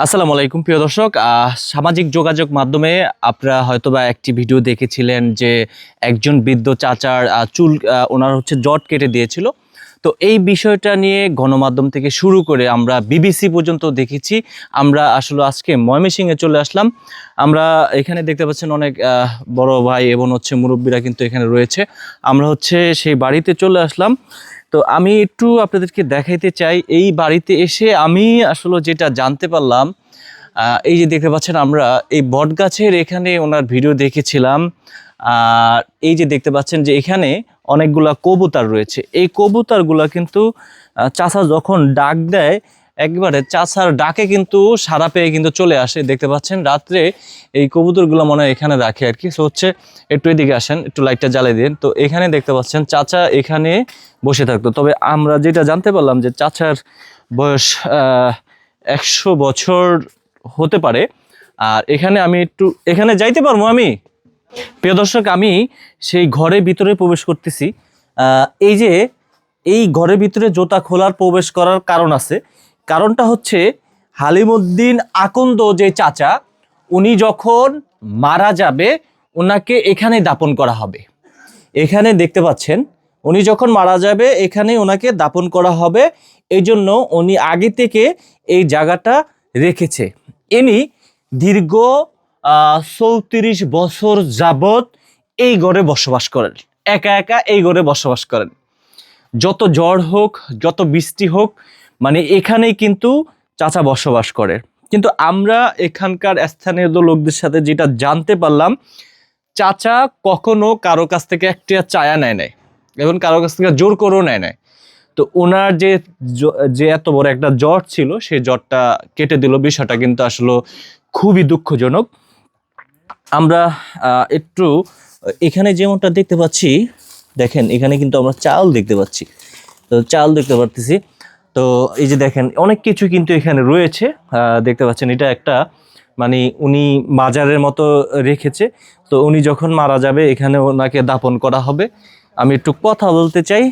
আসসালামু আলাইকুম, প্রিয় দর্শক। সামাজিক যোগাযোগ মাধ্যমে আপনারা হয়তোবা একটি ভিডিও দেখেছিলেন যে একজন বৃদ্ধ চাচার চুল ওনার হচ্ছে জট কেটে দিয়েছিল। তো এই বিষয়টা নিয়ে গণমাধ্যম থেকে শুরু করে আমরা বিবিসি পর্যন্ত দেখেছি। আমরা আসলে আজকে ময়মনসিংহে চলে আসলাম। আমরা এখানে দেখতে পাচ্ছেন অনেক বড় ভাই এবং হচ্ছে মুরব্বীরা কিন্তু এখানে রয়েছে। আমরা হচ্ছে সেই বাড়িতে চলে আসলাম। তো আমি একটু আপনাদেরকে দেখাইতে চাই, এই বাড়িতে এসে আমি আসলে যেটা জানতে পারলাম এই যে দেখতে পাচ্ছেন আমরা, এই বটগাছের এখানে ওনার ভিডিও দেখেছিলাম, আর এই যে দেখতে পাচ্ছেন যে এখানে অনেকগুলা কবুতার রয়েছে। এই কবুতারগুলা কিন্তু চাষা যখন ডাক দেয় একবারে চাচার ডাকে কিন্তু সারা পেয়ে কিন্তু চলে আসে। দেখতে পাচ্ছেন রাত্রে এই কবুতরগুলো মনে হয় এখানে রাখে আর কি। সো হচ্ছে একটু এদিকে আসেন, একটু লাইটটা জ্বালিয়ে দিন। তো এখানে দেখতে পাচ্ছেন চাচা এখানে বসে থাকতো। তবে আমরা যেটা জানতে পারলাম যে চাচার বয়স একশো বছর হতে পারে। আর এখানে আমি একটু, এখানে যাইতে পারব আমি? প্রিয় দর্শক, আমি সেই ঘরের ভিতরে প্রবেশ করতেছি। এই যে, এই ঘরের ভিতরে জোতা খোলার প্রবেশ করার কারণ আছে। কারণটা হচ্ছে হালিমুদ্দিন আকন্দ যে চাচা, উনি যখন মারা যাবে ওনাকে এখানে দাপন করা হবে। এখানে দেখতে পাচ্ছেন, উনি যখন মারা যাবে, এখানে ওনাকে দাপন করা হবে। এই জন্য উনি আগে থেকে এই জায়গাটা রেখেছে। ইনি দীর্ঘ চৌত্রিশ বছর যাবত এই গড়ে বসবাস করেন। একা একা এই গড়ে বসবাস করেন। যত জ্বর হোক, যত বৃষ্টি হোক মানে এখানেই কিন্তু চাচা বসবাস করে। কিন্তু আমরা এখানকার স্থানীয় লোকদের সাথে যেটা জানতে পারলাম, চাচা কখনো কারও কাছ থেকে একটা চায়া নেয় নাই এবং কারও কাছ থেকে জোর করেও নেয় নাই। তো ওনার যে যে এত বড় একটা জ্বর ছিল, সেই জ্বরটা কেটে দিল। বিষয়টা কিন্তু আসলে খুবই দুঃখজনক। আমরা একটু, এখানে যেমনটা দেখতে পাচ্ছি, দেখেন, এখানে কিন্তু আমরা চাল দেখতে পাচ্ছি। তো চাল দেখতে পারতেছি। তো এই যে দেখেন, অনেক কিছু কিন্তু এখানে রয়েছে। দেখতে পাচ্ছেন, এটা একটা মানে উনি মাজারের মতো রেখেছে। তো উনি যখন মারা যাবে এখানে ওনাকে দাপন করা হবে। আমি একটু কথা বলতে চাই।